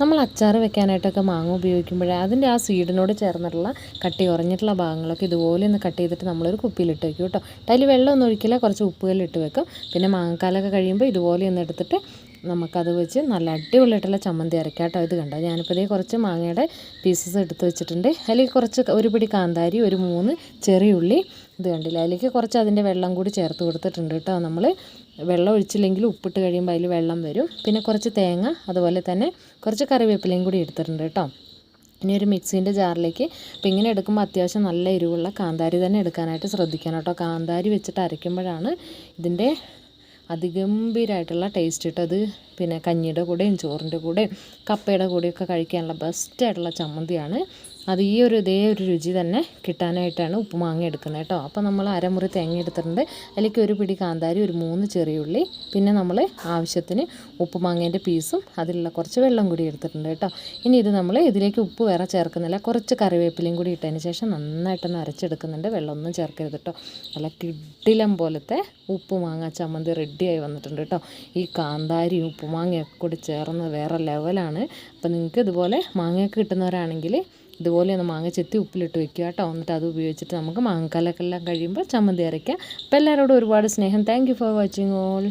നമ്മൾ അച്ചാർ വെക്കാനായിട്ടൊക്കെ മാങ്ങ ഉപയോഗിക്കുമ്പോൾ അതിന്റെ ആ സീഡിനോട് ചേർന്നിട്ടുള്ള കട്ടി കുറഞ്ഞിട്ടുള്ള ഭാഗങ്ങളൊക്കെ ഇതുപോലെ ഒന്ന് കട്ട് ചെയ്തിട്ട് നമ്മളൊരു കുപ്പിയിലിട്ട് വെക്കും കേട്ടോ. അതിൽ വെള്ളമൊന്നും ഒഴിക്കില്ല കുറച്ച് ഉപ്പുകല്ലിട്ട് വെക്കും. പിന്നെ മാങ്ങക്കാലൊക്കെ കഴിയുമ്പോൾ ഇതുപോലെ ഒന്ന് എടുത്തിട്ട് നമുക്കത് വെച്ച് നല്ല അടിപൊളിയായിട്ടുള്ള ചമ്മന്തി അരക്കാട്ടോ കേട്ടോ ഇത് കണ്ടോ? ഞാനിപ്പോൾ ഇതേ കുറച്ച് മാങ്ങയുടെ പീസസ് എടുത്ത് വെച്ചിട്ടുണ്ട്. അതിലേക്ക് കുറച്ച് ഒരു പിടി കാന്താരി ഒരു മൂന്ന് ചെറിയ ഉള്ളി ഇത് കണ്ടില്ല? അതിലേക്ക് കുറച്ച് അതിന്റെ വെള്ളം കൂടി ചേർത്ത് കൊടുത്തിട്ടുണ്ട് കേട്ടോ നമ്മൾ വെള്ളം ഒഴിച്ചില്ലെങ്കിൽ ഉപ്പിട്ട് കഴിയുമ്പോൾ അതിൽ വെള്ളം വരും. പിന്നെ കുറച്ച് തേങ്ങ അതുപോലെ തന്നെ കുറച്ച് കറിവേപ്പിലയും കൂടി എടുത്തിട്ടുണ്ട് കേട്ടോ. ഇനി ഒരു മിക്സീന്റെ ജാറിലേക്ക് ഇപ്പം ഇങ്ങനെ എടുക്കുമ്പോൾ അത്യാവശ്യം നല്ല എരിവുള്ള കാന്താരി തന്നെ എടുക്കാനായിട്ട് ശ്രദ്ധിക്കണം കേട്ടോ. കാന്താരി വെച്ചിട്ട് അരയ്ക്കുമ്പോഴാണ് ഇതിന്റെ അതിഗംഭീരമായിട്ടുള്ള ടേസ്റ്റ് കിട്ടും അത് പിന്നെ കഞ്ഞിയുടെ കൂടെയും ചോറിന്റെ കൂടെയും കപ്പയുടെ കൂടെയൊക്കെ കഴിക്കാനുള്ള ബെസ്റ്റായിട്ടുള്ള ചമ്മന്തിയാണ് അത് ഈ ഒരു ഇതേ ഒരു രുചി തന്നെ കിട്ടാനായിട്ടാണ് ഉപ്പുമാങ്ങ എടുക്കുന്നത് കേട്ടോ. അപ്പോൾ നമ്മൾ അരമുറി തേങ്ങ എടുത്തിട്ടുണ്ട്. അതിലേക്ക് ഒരു പിടി കാന്താരി ഒരു മൂന്ന് ചെറിയുള്ളി പിന്നെ നമ്മൾ ആവശ്യത്തിന് ഉപ്പുമാങ്ങേന്റെ പീസും അതിലുള്ള കുറച്ച് വെള്ളം കൂടി എടുത്തിട്ടുണ്ട് കേട്ടോ. ഇനി ഇത് നമ്മൾ ഇതിലേക്ക് ഉപ്പ് വേറെ ചേർക്കുന്നില്ല. കുറച്ച് കറിവേപ്പിലയും കൂടി ഇട്ടതിന് ശേഷം നന്നായിട്ടൊന്ന് അരച്ചെടുക്കുന്നുണ്ട്. വെള്ളമൊന്നും ചേർക്കരുത് കേട്ടോ. നല്ല കിഡിലം പോലത്തെ ഉപ്പുമാങ്ങ ചമ്മന്തി റെഡിയായി വന്നിട്ടുണ്ട് കേട്ടോ. ഈ കാന്താരിയും ഉപ്പുമാങ്ങയൊക്കെ കൂടി ചേർന്ന് വേറെ ലെവലാണ് അപ്പോൾ നിങ്ങൾക്ക് ഇതുപോലെ മാങ്ങയൊക്കെ കിട്ടുന്നവരാണെങ്കിൽ ഇതുപോലെ ഒന്ന് മാങ്ങ ചെത്തി ഉപ്പിലിട്ട് വെക്കുക കേട്ടോ. എന്നിട്ട് അത് ഉപയോഗിച്ചിട്ട് നമുക്ക് മാങ്ങക്കാലൊക്കെ കഴിയുമ്പോൾ ചമ്മന്തി അരയ്ക്കാം. അപ്പോൾ എല്ലാവരോടും ഒരുപാട് സ്നേഹം. Thank for watching all